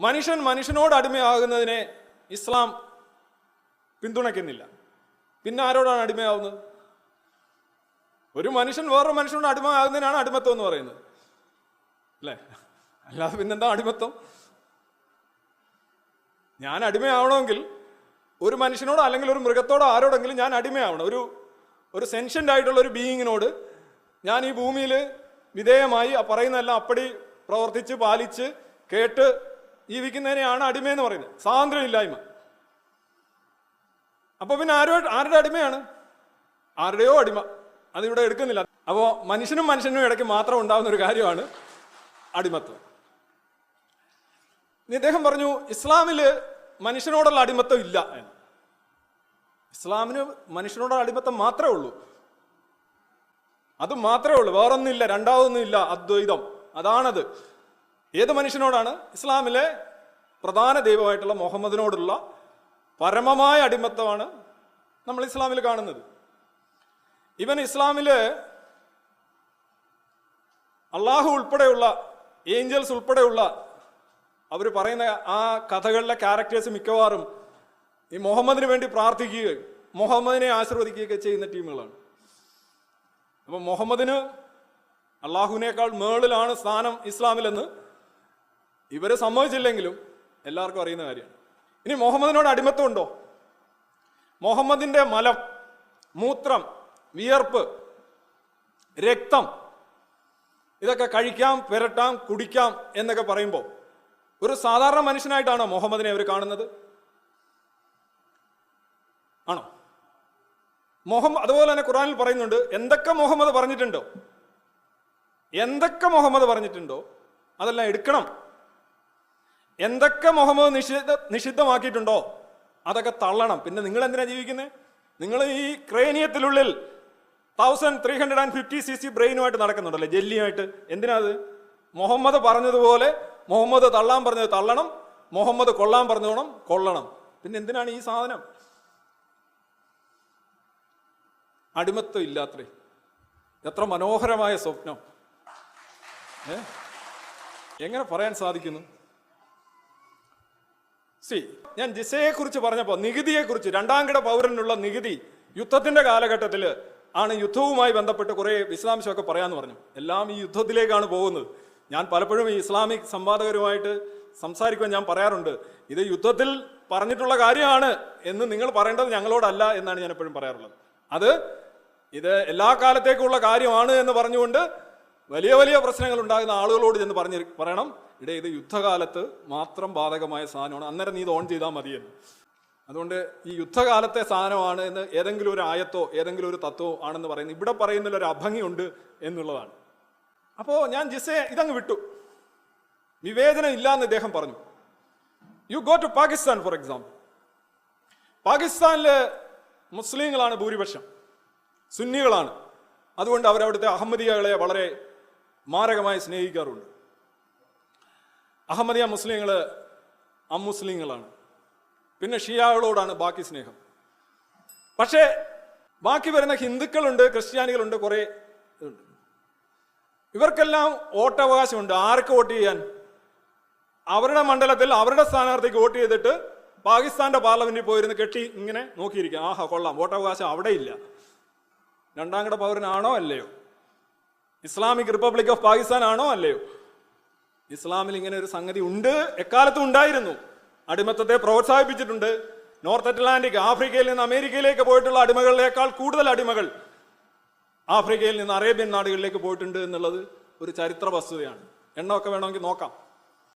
മനുഷ്യൻ മനുഷ്യനോട് അടിമയാകുന്നതിനെ ഇസ്ലാം പിന്തുണയ്ക്കുന്നില്ല. പിന്നെ ആരോടാണ് അടിമയാവുന്നത്? ഒരു മനുഷ്യൻ വേറൊരു മനുഷ്യനോട് അടിമയാകുന്നതിനാണ് അടിമത്വം എന്ന് പറയുന്നത്. അല്ലേ? അല്ലാതെ പിന്നെന്താ അടിമത്വം? ഞാൻ അടിമയാവണമെങ്കിൽ ഒരു മനുഷ്യനോടോ അല്ലെങ്കിൽ ഒരു മൃഗത്തോടോ ആരോടെങ്കിലും ഞാൻ അടിമയാവണം. ഒരു ഒരു സെൻഷ്യന്റ് ആയിട്ടുള്ള ഒരു ബീയിങ്ങിനോട് ഞാൻ ഈ ഭൂമിയിൽ വിധേയമായി പറയുന്നതെല്ലാം അപ്പടി പ്രവർത്തിച്ച് പാലിച്ച് കേട്ട് ജീവിക്കുന്നതിനെയാണ് അടിമയെന്ന് പറയുന്നത്. സ്വാതന്ത്ര്യമില്ലായ്മ. അപ്പൊ പിന്നെ ആരോ ആരുടെ അടിമയാണ്? ആരുടെയോ അടിമ. അതിവിടെ എടുക്കുന്നില്ല. അപ്പോൾ മനുഷ്യനും മനുഷ്യനും ഇടയ്ക്ക് മാത്രം ഉണ്ടാകുന്ന ഒരു കാര്യമാണ് അടിമത്വം. ഇദ്ദേഹം പറഞ്ഞു ഇസ്ലാമിൽ മനുഷ്യനോടുള്ള അടിമത്വം ഇല്ല എന്ന്. ഇസ്ലാമിന് മനുഷ്യനോടുള്ള അടിമത്വം മാത്രമേ ഉള്ളൂ. അത് മാത്രമേ ഉള്ളൂ. വേറൊന്നുമില്ല രണ്ടാമതൊന്നും ഇല്ല അദ്വൈതം. അതാണത്. ഏത് മനുഷ്യനോടാണ്? ഇസ്ലാമിലെ പ്രധാന ദൈവമായിട്ടുള്ള മുഹമ്മദിനോടുള്ള പരമമായ അടിമത്തമാണ് നമ്മൾ ഇസ്ലാമിൽ കാണുന്നത്. ഇവൻ ഇസ്ലാമിൽ അള്ളാഹു ഉൾപ്പെടെയുള്ള ഏഞ്ചൽസ് ഉൾപ്പെടെയുള്ള അവർ പറയുന്ന ആ കഥകളിലെ ക്യാരക്ടേഴ്സ് മിക്കവാറും ഈ മുഹമ്മദിന് വേണ്ടി പ്രാർത്ഥിക്കുകയും മുഹമ്മദിനെ ആശീർവദിക്കുകയൊക്കെ ചെയ്യുന്ന ടീമുകളാണ്. അപ്പൊ മുഹമ്മദിന് അള്ളാഹുവിനേക്കാൾ മേളിലാണ് സ്ഥാനം ഇസ്ലാമിലെന്ന് ഇവരെ സമ്മതിച്ചില്ലെങ്കിലും എല്ലാവർക്കും അറിയുന്ന കാര്യമാണ്. ഇനി മുഹമ്മദിനോട് അടിമത്തം ഉണ്ടോ? മുഹമ്മദിന്റെ മലം മൂത്രം വിയർപ്പ് രക്തം ഇതൊക്കെ കഴിക്കാം പെരട്ടാം കുടിക്കാം എന്നൊക്കെ പറയുമ്പോൾ ഒരു സാധാരണ മനുഷ്യനായിട്ടാണോ മുഹമ്മദിനെ അവർ കാണുന്നത്? ആണോ? മുഹമ്മദ് അതുപോലെ തന്നെ ഖുറാനിൽ പറയുന്നുണ്ട് എന്തൊക്കെ മുഹമ്മദ് പറഞ്ഞിട്ടുണ്ടോ? എന്തൊക്കെ മുഹമ്മദ് പറഞ്ഞിട്ടുണ്ടോ? അതെല്ലാം എടുക്കണം. എന്തൊക്കെ മുഹമ്മദ് നിഷിദ്ധ നിഷിദ്ധമാക്കിയിട്ടുണ്ടോ? അതൊക്കെ തള്ളണം. പിന്നെ നിങ്ങൾ എന്തിനാ ജീവിക്കുന്നത് നിങ്ങൾ ഈ ക്രേനിയത്തിനുള്ളിൽ thousand three hundred and fifty C C ബ്രെയിനുമായിട്ട് നടക്കുന്നുണ്ടല്ലേ? ജെല്ലിയുമായിട്ട്. എന്തിനാ അത്? മുഹമ്മദ് പറഞ്ഞതുപോലെ മുഹമ്മദ് തള്ളാൻ പറഞ്ഞത് തള്ളണം മുഹമ്മദ് കൊള്ളാൻ പറഞ്ഞോണം കൊള്ളണം. പിന്നെ എന്തിനാണ് ഈ സാധനം? അടിമത്വം ഇല്ലാത്രേ. എത്ര മനോഹരമായ സ്വപ്നം. എങ്ങനെ പറയാൻ സാധിക്കുന്നു? സി. ഞാൻ ജിസയെ കുറിച്ച് പറഞ്ഞപ്പോൾ നികുതിയെ കുറിച്ച് രണ്ടാം കിട പൗരനുള്ള നികുതി യുദ്ധത്തിന്റെ കാലഘട്ടത്തിൽ ആണ് യുദ്ധവുമായി ബന്ധപ്പെട്ട് കുറെ വിശദാംശമൊക്കെ പറയാന്ന് പറഞ്ഞു. എല്ലാം ഈ യുദ്ധത്തിലേക്കാണ് പോകുന്നത്. ഞാൻ പലപ്പോഴും ഈ ഇസ്ലാമിക് സംവാദകരുമായിട്ട് സംസാരിക്കുവാൻ ഞാൻ പറയാറുണ്ട്. ഇത് യുദ്ധത്തിൽ പറഞ്ഞിട്ടുള്ള കാര്യമാണ് എന്ന് നിങ്ങൾ പറയേണ്ടത് ഞങ്ങളോടല്ല എന്നാണ് ഞാൻ എപ്പോഴും പറയാറുള്ളത്. അത് ഇത് എല്ലാ കാലത്തേക്കുള്ള കാര്യമാണ് എന്ന് പറഞ്ഞുകൊണ്ട് വലിയ വലിയ പ്രശ്നങ്ങൾ ഉണ്ടാകുന്ന ആളുകളോട് ചെന്ന് പറഞ്ഞ് പറയണം ഇടേ ഇത് യുദ്ധകാലത്ത് മാത്രം ബാധകമായ സാധനമാണ്. അന്നേരം നീ ഇത് ഓൺ ചെയ്താൽ മതിയെന്ന് അതുകൊണ്ട് ഈ യുദ്ധകാലത്തെ സാധനമാണ് എന്ന് ഏതെങ്കിലും ഒരു ആയത്തോ ഏതെങ്കിലും ഒരു തത്വമോ ആണെന്ന് പറയുന്നത് ഇവിടെ പറയുന്നതിൽ ഒരു അഭംഗിയുണ്ട് എന്നുള്ളതാണ്. അപ്പോൾ ഞാൻ ജിസെ ഇതങ്ങ് വിട്ടു. വിവേചനം ഇല്ല എന്ന് ഇദ്ദേഹം പറഞ്ഞു. You go to Pakistan for example പാകിസ്ഥാനിലെ മുസ്ലിങ്ങളാണ് ഭൂരിപക്ഷം. സുന്നികളാണ്. അതുകൊണ്ട് അവരവിടുത്തെ അഹമ്മദിയകളെ വളരെ മാരകമായി സ്നേഹിക്കാറുണ്ട്. അഹമ്മദിയ മുസ്ലിങ്ങൾ അമുസ്ലിങ്ങളാണ്. പിന്നെ ഷിയാകളോടാണ് ബാക്കി സ്നേഹം. പക്ഷേ ബാക്കി വരുന്ന ഹിന്ദുക്കളുണ്ട് ക്രിസ്ത്യാനികളുണ്ട് കുറേ ഇതുണ്ട്. ഇവർക്കെല്ലാം വോട്ടവകാശമുണ്ട്. ആർക്ക് വോട്ട് ചെയ്യാൻ? അവരുടെ മണ്ഡലത്തിൽ അവരുടെ സ്ഥാനാർത്ഥിക്ക് വോട്ട് ചെയ്തിട്ട് പാകിസ്ഥാന്റെ പാർലമെന്റിൽ പോയിരുന്ന് കെട്ടി ഇങ്ങനെ നോക്കിയിരിക്കാം ആഹാ കൊള്ളാം. വോട്ടവകാശം അവിടെ ഇല്ല. രണ്ടാം പൗരനാണോ അല്ലയോ? ഇസ്ലാമിക് റിപ്പബ്ലിക് ഓഫ് പാകിസ്ഥാൻ ആണോ അല്ലയോ? ഇസ്ലാമിൽ ഇങ്ങനെ ഒരു സംഗതി ഉണ്ട്. എക്കാലത്തും ഉണ്ടായിരുന്നു. അടിമത്തത്തെ പ്രോത്സാഹിപ്പിച്ചിട്ടുണ്ട്. നോർത്ത് അറ്റ്ലാന്റിക് ആഫ്രിക്കയിൽ നിന്ന് അമേരിക്കയിലേക്ക് പോയിട്ടുള്ള അടിമകളിലേക്കാൾ കൂടുതൽ അടിമകൾ ആഫ്രിക്കയിൽ നിന്ന് അറേബ്യൻ നാടുകളിലേക്ക് പോയിട്ടുണ്ട് എന്നുള്ളത് ഒരു ചരിത്ര വസ്തുതയാണ്. എണ്ണമൊക്കെ വേണമെങ്കിൽ നോക്കാം.